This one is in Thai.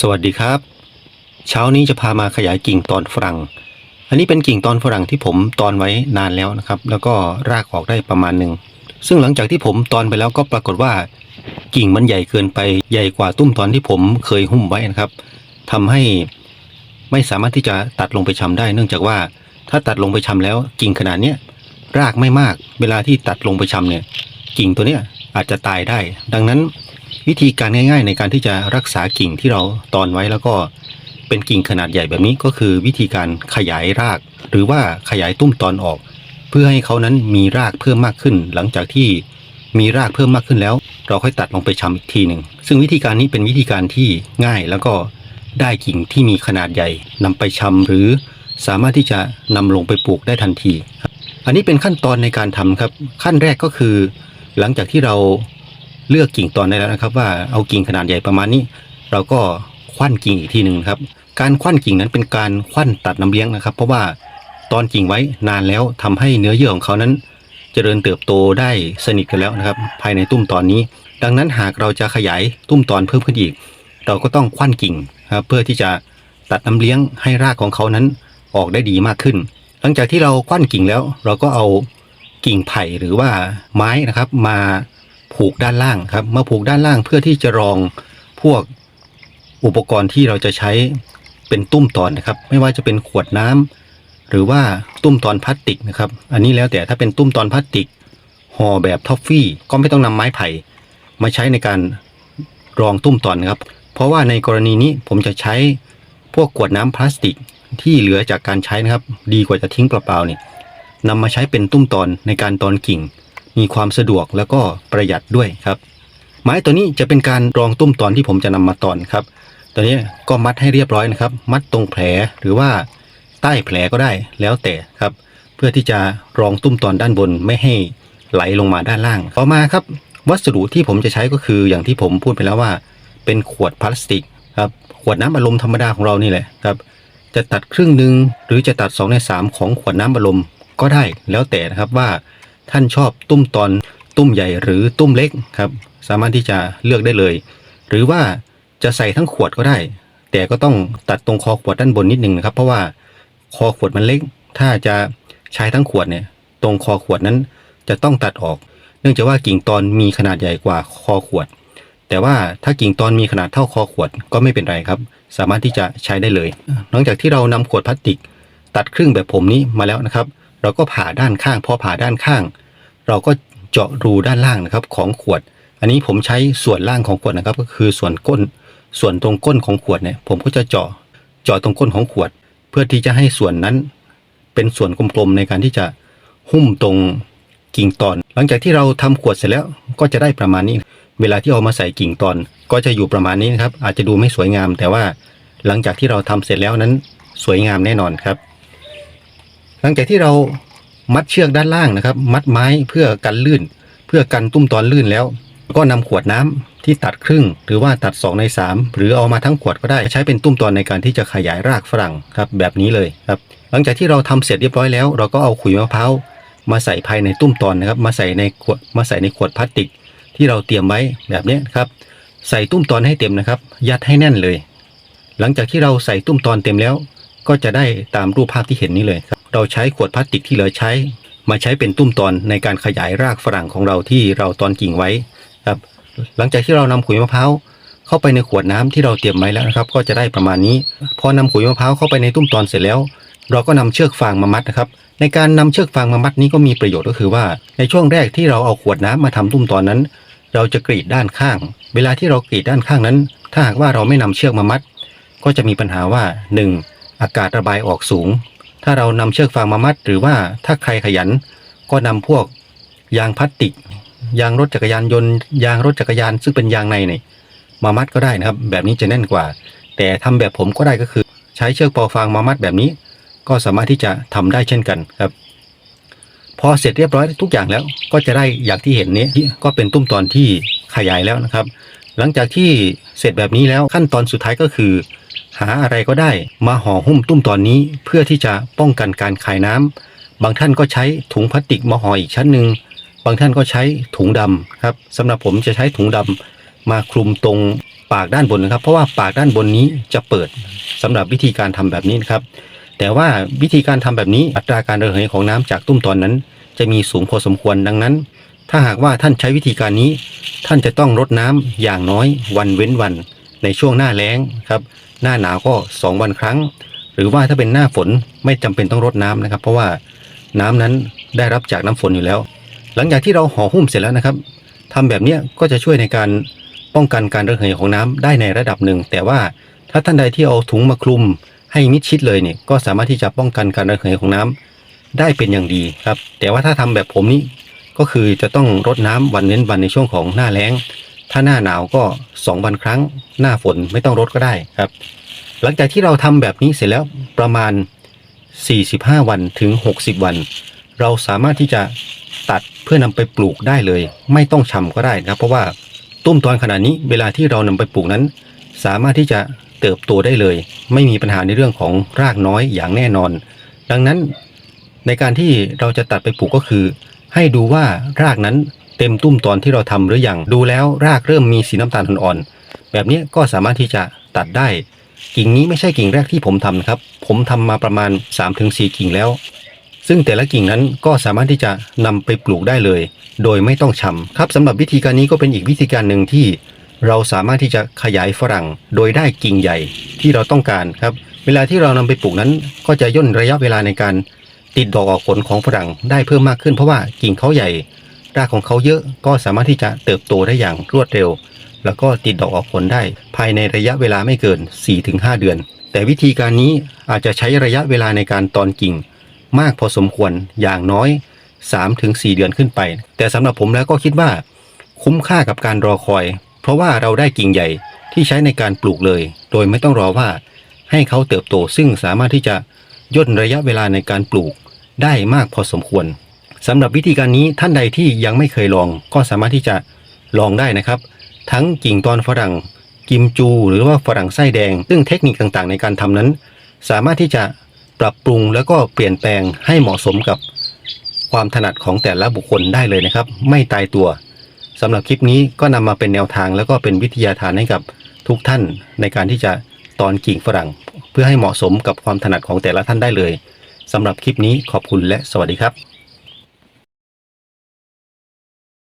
สวัสดีครับ เช้านี้จะพามาขยายกิ่งตอนฝรั่ง อันนี้เป็นกิ่งตอนฝรั่งที่ผมตอนไว้นานแล้วนะครับ แล้วก็รากออกได้ประมาณหนึ่ง ซึ่งหลังจากที่ผมตอนไปแล้วก็ปรากฏว่า กิ่งมันใหญ่เกินไปใหญ่กว่าตุ้มตอนที่ผมเคยหุ้มไว้นะครับทำให้ไม่สามารถที่จะตัดลงไปชำได้ เนื่องจากว่าถ้าตัดลงไปชำแล้วกิ่งขนาดเนี้ยรากไม่มาก เวลาที่ตัดลงไปชำเนี่ย กิ่งตัวเนี้ยอาจจะตายได้ ดังนั้น วิธีการง่าย ๆ ในการที่จะรักษากิ่งที่เราตอนไว้แล้วก็เป็นกิ่งขนาดใหญ่แบบนี้ก็คือวิธีการขยายราก หรือว่าขยายตุ้มตอนออก เพื่อให้เขานั้นมีรากเพิ่มมากขึ้น หลังจากที่มีรากเพิ่มมากขึ้นแล้ว เราค่อยตัดลงไปชำอีกทีหนึ่งซึ่งวิธีการนี้เป็นวิธีการที่ง่ายแล้วก็ได้กิ่งที่มีขนาดใหญ่นำไปชำหรือสามารถที่จะนำลงไปปลูกได้ทันที อันนี้เป็นขั้นตอนในการทำครับขั้นแรกก็คือ หลังจากที่เรา เลือกกิ่งตอนได้แล้วนะครับ ว่าเอากิ่งขนาดใหญ่ประมาณนี้ เราก็คว้านกิ่งอีกทีหนึ่งครับ การคว้านกิ่งนั้นเป็นการคว้านตัดน้ำเลี้ยงนะครับ เพราะว่าตอนกิ่งไว้นานแล้วทำให้เนื้อเยื่อของเขานั้น เจริญเติบโตได้สนิทกันแล้วนะครับ ภายในตุ้มตอนนี้ ดังนั้นหากเราจะขยายตุ้มตอนเพิ่มขึ้นอีก เราก็ต้องคว้านกิ่งครับเพื่อที่จะตัดน้ำเลี้ยงให้รากของเขานั้นออกได้ดีมากขึ้น หลังจากที่เราคว้านกิ่งแล้ว เราก็เอากิ่งไผ่หรือว่าไม้นะครับ มา ผูกด้านล่างครับ มาผูกด้านล่างเพื่อที่จะรองพวกอุปกรณ์ที่เราจะใช้เป็นตุ้มตอนนะครับ ไม่ว่าจะเป็นขวดน้ำหรือว่าตุ้มตอนพลาสติกนะครับ อันนี้แล้วแต่ถ้าเป็นตุ้มตอนพลาสติกห่อแบบท็อฟฟี่ก็ไม่ต้องนำไม้ไผ่มาใช้ในการรองตุ้มตอนนะครับ เพราะว่าในกรณีนี้ผมจะใช้พวกขวดน้ำพลาสติกที่เหลือจากการใช้นะครับ ดีกว่าจะทิ้งเปล่าๆเนี่ยนำมาใช้เป็นตุ้มตอนในการตอนกิ่ง มีความสะดวกแล้วก็ประหยัดด้วยครับ ไม้ตัวนี้จะเป็นการรองตุ้มตอนที่ผมจะนำมาตอนครับตัวนี้ก็มัดให้เรียบร้อยนะครับ มัดตรงแผลหรือว่าใต้แผลก็ได้แล้วแต่ครับ เพื่อที่จะรองตุ้มตอนด้านบนไม่ให้ไหลลงมาด้านล่างต่อมาครับ วัสดุที่ผมจะใช้ก็คืออย่างที่ผมพูดไปแล้วว่า เป็นขวดพลาสติกครับขวดน้ำอัดลมธรรมดาของเรานี่แหละครับ จะตัดครึ่งหนึ่งหรือจะตัด2ใน3ของขวดน้ำอัดลมก็ได้แล้วแต่นะครับว่า ท่านชอบตุ้มตอนตุ้มใหญ่หรือตุ้มเล็กครับ สามารถที่จะเลือกได้เลย หรือว่าจะใส่ทั้งขวดก็ได้ แต่ก็ต้องตัดตรงคอขวดด้านบนนิดนึงนะครับ เพราะว่าคอขวดมันเล็ก ถ้าจะใช้ทั้งขวดเนี่ย ตรงคอขวดนั้นจะต้องตัดออก เนื่องจากว่ากิ่งตอนมีขนาดใหญ่กว่าคอขวด แต่ว่าถ้ากิ่งตอนมีขนาดเท่าคอขวดก็ไม่เป็นไรครับ สามารถที่จะใช้ได้เลยหลังจากที่เรานำขวดพลาสติก ตัดครึ่งแบบผมนี้มาแล้วนะครับ เราก็ผ่าด้านข้างพอผ่าด้านข้าง เราก็เจาะรูด้านล่างนะครับของขวด อันนี้ผมใช้ส่วนล่างของขวดนะครับ ก็คือส่วนก้น ส่วนตรงก้นของขวดเนี่ย ผมก็จะเจาะเจาะตรงก้นของขวด เพื่อที่จะให้ส่วนนั้น เป็นส่วนกลมๆในการที่จะหุ้มตรงกิ่งตอน หลังจากที่เราทำขวดเสร็จแล้วก็จะได้ประมาณนี้ เวลาที่เอามาใส่กิ่งตอน ก็จะอยู่ประมาณนี้นะครับ อาจจะดูไม่สวยงาม แต่ว่าหลังจากที่เราทำเสร็จแล้วนั้นสวยงามแน่นอนครับ หลังจากที่เรา มัดเชือกด้านล่างนะครับ มัดไม้เพื่อกันลื่น เพื่อกันตุ้มตอนลื่นแล้ว ก็นำขวดน้ำที่ตัดครึ่ง หรือว่าตัด 2 ใน 3 หรือเอามาทั้งขวดก็ได้ใช้เป็นตุ้มตอนในการที่จะขยายรากฝรั่งครับแบบนี้เลยครับหลังจากที่เราทำเสร็จเรียบร้อยแล้ว เราก็เอาขุยมะพร้าวมาใส่ภายในตุ้มตอนนะครับ มาใส่ในขวดมาใส่ในขวดพลาสติก ที่เราเตรียมไว้แบบนี้ครับ ใส่ตุ้มตอนให้เต็มนะครับ ยัดให้แน่นเลย หลังจากที่เราใส่ตุ้มตอนเต็มแล้ว ก็จะได้ตามรูปภาพที่เห็นนี้เลยครับเราใช้ขวดพลาสติกที่เหลือใช้ มาใช้เป็นตุ้มตอนในการขยายรากฝรั่งของเราที่เราตอนกิ่งไว้ครับหลังจากที่เรานำขุยมะพร้าวเข้าไปในขวดน้ำที่เราเตรียมไว้แล้วนะครับ ก็จะได้ประมาณนี้ พอนำขุยมะพร้าวเข้าไปในตุ้มตอนเสร็จแล้ว เราก็นำเชือกฟางมามัดนะครับ ในการนำเชือกฟางมามัดนี้ก็มีประโยชน์ก็คือว่า ในช่วงแรกที่เราเอาขวดน้ำมาทำตุ้มตอนนั้น เราจะกรีดด้านข้าง เวลาที่เรากรีดด้านข้างนั้น ถ้าหากว่าเราไม่นำเชือกมามัด ก็จะมีปัญหาว่า 1. อากาศระบายออกสูง ถ้าเรานำเชือกฟางมามัด หรือว่าถ้าใครขยัน ก็นำพวกยางพลาสติก ยางรถจักรยานยนต์ยางรถจักรยานซึ่งเป็นยางในเนี่ยมามัดก็ได้นะครับ แบบนี้จะแน่นกว่า แต่ทำแบบผมก็ได้ก็คือ ใช้เชือกปอฟางมามัดแบบนี้ ก็สามารถที่จะทำได้เช่นกันครับ พอเสร็จเรียบร้อยทุกอย่างแล้ว ก็จะได้อย่างที่เห็นนี้ก็เป็นตุ้มตอนที่ขยายแล้วนะครับ หลังจากที่เสร็จแบบนี้แล้วขั้นตอนสุดท้ายก็คือ หาอะไรก็ได้มาห่อหุ้มตุ้มตอนนี้เพื่อที่จะป้องกันการคายน้ำบางท่านก็ใช้ถุงพลาสติกมาห่ออีกชั้นหนึ่งบางท่านก็ใช้ถุงดำครับสำหรับผมจะใช้ถุงดำมาคลุมตรงปากด้านบนนะครับ เพราะว่าปากด้านบนนี้จะเปิดสำหรับวิธีการทำแบบนี้นะครับ แต่ว่าวิธีการทำแบบนี้อัตราการระเหยของน้ำจากตุ้มตอนนั้น จะมีสูงพอสมควรดังนั้น ถ้าหากว่าท่านใช้วิธีการนี้ ท่านจะต้องรดน้ำอย่างน้อยวันเว้นวันในช่วงหน้าแล้งครับ หน้าหนาวก็ 2 วันครั้ง หรือว่าถ้าเป็นหน้าฝนไม่จำเป็นต้องรดน้ำนะครับ เพราะว่าน้ำนั้นได้รับจากน้ำฝนอยู่แล้ว หลังจากที่เราห่อหุ้มเสร็จแล้วนะครับทำแบบนี้ก็จะช่วยในการป้องกันการระเหยของน้ำได้ในระดับหนึ่ง แต่ว่าถ้าท่านใดที่เอาถุงมาคลุมให้มิดชิดเลยเนี่ยก็สามารถที่จะป้องกันการระเหยของน้ำได้เป็นอย่างดีครับ แต่ว่าถ้าทำแบบผมนี้ก็คือจะต้องรดน้ำวันเว้นวันในช่วงของหน้าแล้ง ถ้าหน้าหนาวก็2วันครั้ง หน้าฝนไม่ต้องรดก็ได้ครับ หลังจากที่เราทำแบบนี้เสร็จแล้วประมาณ 45 วันถึง 60 วัน เราสามารถที่จะตัดเพื่อนำไปปลูกได้เลย ไม่ต้องชำก็ได้นะครับ เพราะว่าตุ้มตอนขนาดนี้เวลาที่เรานำไปปลูกนั้น สามารถที่จะเติบโตได้เลย ไม่มีปัญหาในเรื่องของรากน้อยอย่างแน่นอน ดังนั้นในการที่เราจะตัดไปปลูกก็คือ ให้ดูว่ารากนั้น เต็มตุ้มตอนที่เราทำหรือยังดูแล้วรากเริ่มมีสีน้ำตาลอ่อนๆแบบนี้ก็สามารถที่จะตัดได้ กิ่งนี้ไม่ใช่กิ่งแรกที่ผมทำนะครับ ผมทำมาประมาณ 3-4 กิ่งแล้ว ซึ่งแต่ละกิ่งนั้นก็สามารถที่จะนำไปปลูกได้เลย โดยไม่ต้องชำครับสำหรับวิธีการนี้ก็เป็นอีกวิธีการหนึ่งที่ เราสามารถที่จะขยายฝรั่ง โดยได้กิ่งใหญ่ที่เราต้องการครับเวลาที่เรานำไปปลูกนั้น ก็จะย่นระยะเวลาในการติดดอกออกผลของฝรั่งได้เพิ่มมากขึ้นเพราะว่ากิ่งเขาใหญ่ รากของเขาเยอะก็สามารถที่จะเติบโตได้อย่างรวดเร็ว แล้วก็ติดดอกออกผลได้ ภายในระยะเวลาไม่เกิน 4-5 เดือน แต่วิธีการนี้อาจจะใช้ระยะเวลาในการตอนกิ่ง มากพอสมควรอย่างน้อย 3-4 เดือนขึ้นไป แต่สำหรับผมแล้วก็คิดว่า คุ้มค่ากับการรอคอย เพราะว่าเราได้กิ่งใหญ่ที่ใช้ในการปลูกเลย โดยไม่ต้องรอว่า ให้เขาเติบโตซึ่งสามารถที่จะย่นระยะเวลาในการปลูกได้มากพอสมควร สำหรับวิธีการนี้ท่านใดที่ยังไม่เคยลองก็สามารถที่จะลองได้นะครับ ทั้งกิ่งตอนฝรั่งกิมจูหรือว่าฝรั่งไส้แดง ซึ่งเทคนิคต่างๆ ในการทำนั้น สามารถที่จะปรับปรุงแล้วก็เปลี่ยนแปลงให้เหมาะสมกับความถนัดของแต่ละบุคคลได้เลยนะครับ ไม่ตายตัวสำหรับคลิปนี้ก็นำมาเป็นแนวทางแล้วก็เป็นวิทยาทานให้กับทุกท่านในการที่จะตอนกิ่งฝรั่ง เพื่อให้เหมาะสมกับความถนัดของแต่ละท่านได้เลยสำหรับคลิปนี้ขอบคุณและสวัสดีครับ